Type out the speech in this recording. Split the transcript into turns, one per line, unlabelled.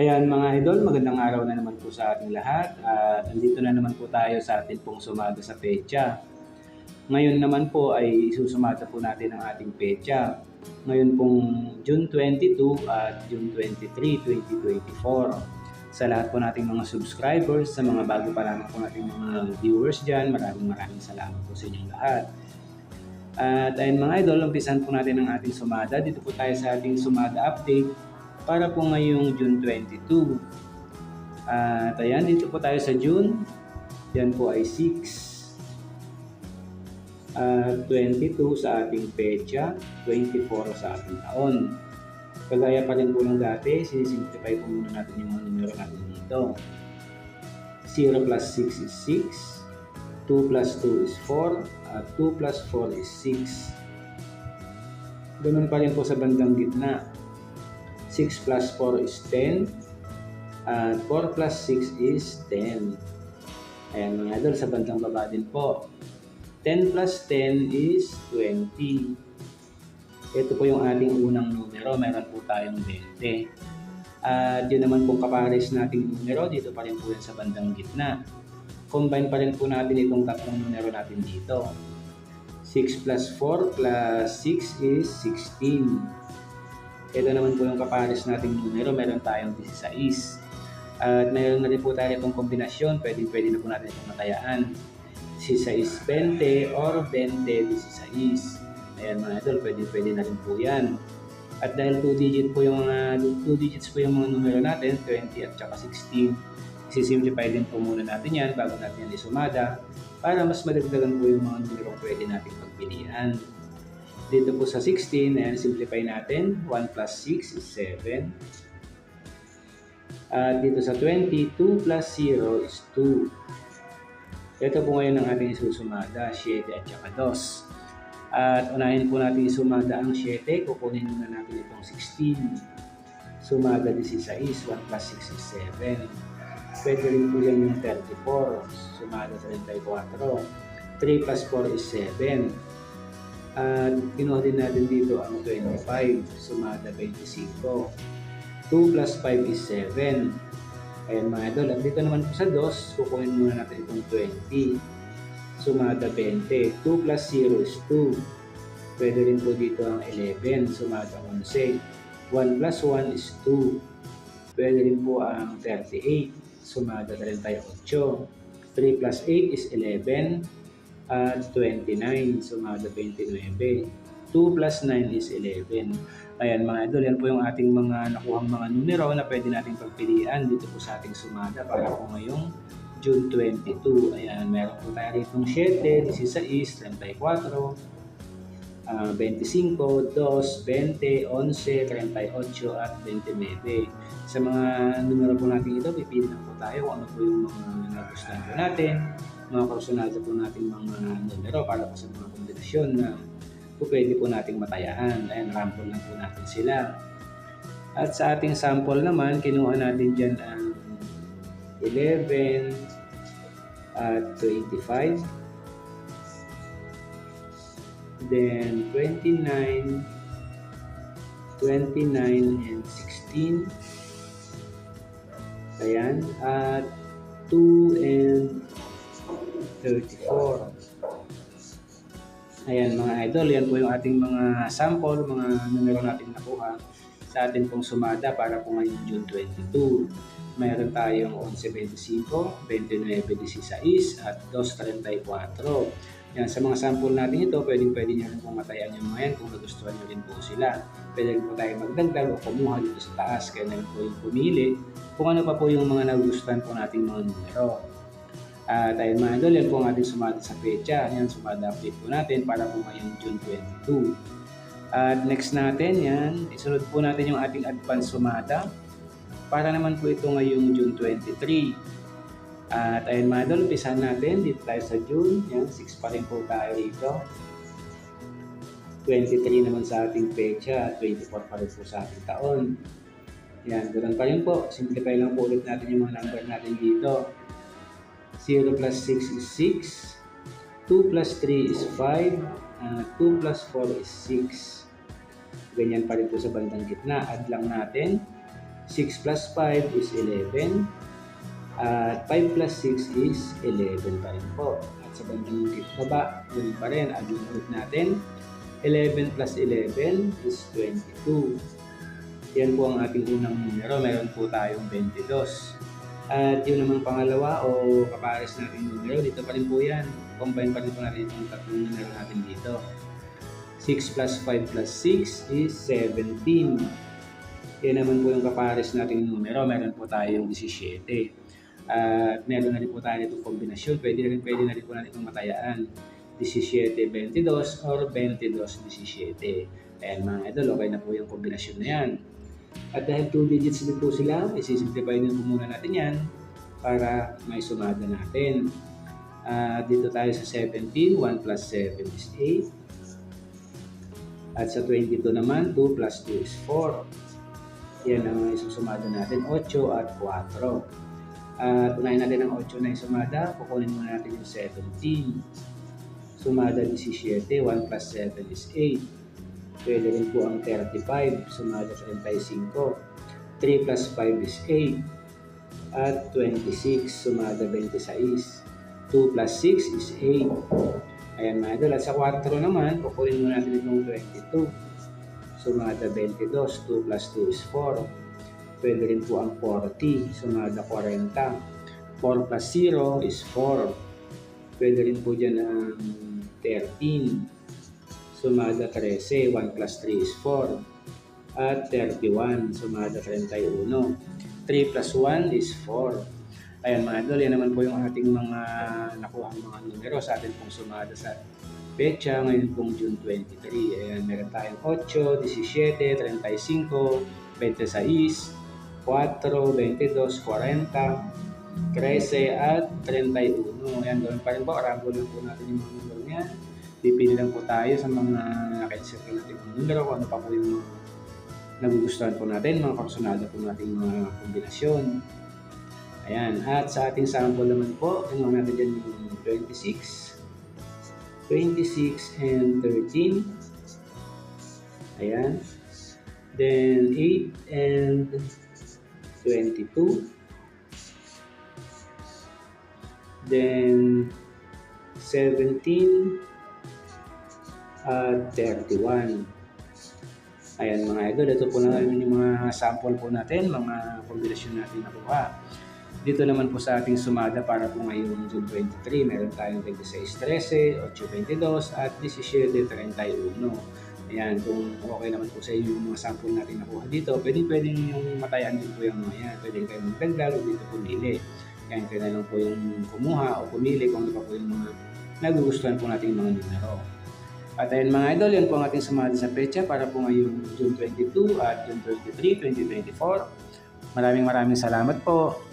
Ayan mga idol, magandang araw na naman po sa ating lahat. At andito na naman po tayo sa ating pong sumada sa pecha. Ngayon naman po ay isusumada po natin ang ating pecha. Ngayon pong June 22 at June 23, 2024. Sa lahat po nating mga subscribers, sa mga bago pa lamang po nating mga viewers dyan, maraming maraming salamat po sa inyong lahat. At ayun mga idol, umpisan po natin ang ating sumada. Dito po tayo sa ating sumada update para po ngayong June 22. At ayan, dito po tayo sa June. Yan po ay 6. At 22 sa ating pecha, 24 sa ating taon. Kagaya pa rin po ng dati, sinisimplify po muna natin yung mga numero natin dito. 0 plus 6 is 6, 2 plus 2 is 4, at 2 plus 4 is 6. Ganun pa rin po sa bandang gitna. 6 plus 4 is 10. At 4 plus 6 is 10. Ayan mga idol, sa bandang baba din po. 10 plus 10 is 20. Ito po yung ating unang numero. Meron po tayong 20. At yun naman pong kapares nating numero. Dito pa rin po yan sa bandang gitna. Combine pa rin po natin itong tatlong numero natin dito. 6 plus 4 plus 6 is 16. Ito naman po yung kapares nating numero. Meron tayong 16. At mayroon na rin po tayo itong kombinasyon. Pwede, pwede na po natin itong matayaan. 16 20 or 20 16. Ayan mga idol, pwede, pwede na rin po yan. At dahil 2 digit po yung mga 2 digits po yung mga numero natin, 20 at saka 16, isisimplify din po muna natin yan bago natin yan isumada para mas madagdagan po yung mga numero pwede natin pagpilian. Dito po sa 16, ayan, simplify natin. 1 plus 6 is 7. At dito sa 20, 2 plus 0 is 2. Ito po ngayon ang ating isusumada, 7 at saka 2. At unahin po natin isumada ang 7, kukunin muna natin itong 16. Sumada 16, 1 plus 6 is 7. Pwede rin po yan yung 34, sumada 34. 3 plus 4 is 7. At kinuha din natin dito ang 25, sumada 25. 2 plus 5 is 7. Ayan mga idol, at dito naman po sa 2, kukunin muna natin itong 20 sumada 20. 2 plus 0 is 2. Pwede rin po dito ang 11, sumada 11. 1 plus 1 is 2. Pwede rin po ang 38, sumada 38. 3 plus 8 is 11. At 29, sumada 29. 2 plus 9 is 11. Ayan mga idol, yan po yung ating mga nakuhang mga numero na pwede nating pagpilian dito po sa ating sumada para po ngayong June 22. Ayan, meron po tayo rito 7, 16, 34, uh, 25, 2, 20, 11, 38, at 29. Sa mga numero po natin ito, pipili na po tayo kung ano po yung mga nagustuhan po natin, mga kursunado po natin mga numero para po sa mga kombinasyon na po pwede po nating matayaan. Ayan, rample lang po natin sila. At sa ating sample naman, kinuha natin dyan ang 11 at 25 then 29 29 and 16 ayan at 2 and 34 ayan mga idol yan po yung ating mga sample mga numero natin nakuha sa atin pong sumada para po ngayong June 22 mayroon tayong 11.25, 29.16 at 2.34. Yan, sa mga sample natin ito, pwedeng pwede nyo rin pong matayan yung mga yan kung nagustuhan nyo rin po sila. Pwede rin po tayo magdagdag o kumuha dito sa taas. Kaya na po yung pumili kung ano pa po yung mga nagustuhan po nating mga numero. At uh, ayun mga idol, yan po ang ating sumada sa pecha. Yan, sumada update po natin para po ngayong June 22. At next natin, yan, isunod po natin yung ating advance sumada. Para naman po ito ngayong June 23. At ayun mga idol, umpisahan natin dito tayo sa June. Yan, 6 pa rin po tayo rito. 23 naman sa ating pecha, 24 pa rin po sa ating taon. Yan, ganun pa rin po. Simplify lang po ulit natin yung mga number natin dito. 0 plus 6 is 6. 2 plus 3 is 5. Uh, 2 plus 4 is 6. Ganyan pa rin po sa bandang gitna. Add lang natin. 6 plus 5 is 11. At 5 plus 6 is 11 pa rin po. At sa bandang baba, yun pa rin. Add yung ulit natin. 11 plus 11 is 22. Yan po ang ating unang numero. Meron po tayong 22. At yun naman pangalawa o kapares natin numero, dito pa rin po yan. Combine pa rin po natin itong tatlong numero natin dito. 6 plus 5 plus 6 is 17. Yan naman po yung kapares nating numero. Meron po tayong 17. At meron na rin po tayo itong kombinasyon. Pwede na rin, pwede na rin po natin itong matayaan. 17-22 or 22-17. Ayan mga idol, okay na po yung kombinasyon na yan. At dahil 2 digits din po sila, isisimplify din po muna natin yan para may sumada natin. Ah, dito tayo sa 17, 1 plus 7 is 8. At sa 22 naman, 2 plus 2 is 4. Yan ang isusumada natin, 8 at 4. At unahin natin ang 8 na isumada, kukunin muna natin yung 17. Sumada 17, 1 plus 7 is 8. Pwede rin po ang 35, sumada 35. 3 plus 5 is 8. At 26, sumada 26. 2 plus 6 is 8. Ayan mga idol. At sa 4 naman, kukunin muna natin itong 22. Sumada 22. 2 plus 2 is 4. Pwede rin po ang 40. Sumada 40. 4 plus 0 is 4. Pwede rin po dyan ang 13. Sumada 13. 1 plus 3 is 4. At 31. Sumada 31. 3 plus 1 is 4. Ayan mga idol, yan naman po yung ating mga nakuha mga numero sa atin pong sumada sa pecha ngayon pong June 23. Ayan, meron tayong 8, 17, 35, 26, 4, 22, 40, 13 at 31. Ayan, doon pa rin po, arabo lang po natin yung mga numero niyan. Pipili lang po tayo sa mga naka-insert natin yung numero kung ano pa po yung nagugustuhan po natin, mga karsonado po natin mga kombinasyon. Ayan. At sa ating sample naman po, tingnan natin dyan yung 26, 26 and 13. Ayan. Then 8 and 22. Then 17 at 31. Ayan mga idol, ito po na yung mga sample po natin, mga kombinasyon natin nakuha. Dito naman po sa ating sumada para po ngayong June 23, meron tayong 26-13, 8-22 at 17-31. Ayan, kung okay naman po sa inyo yung mga sample natin nakuha dito, pwedeng pwedeng yung matayan din po yung mga yan. Pwedeng kayo magdagdag o dito pumili. Kaya kayo na lang po yung kumuha o pumili kung ano pa po yung mga nagugustuhan po natin mga numero. At ayun mga idol, yan po ang ating sumada sa pecha para po ngayong June 22 at June 23, 2024. Maraming maraming salamat po.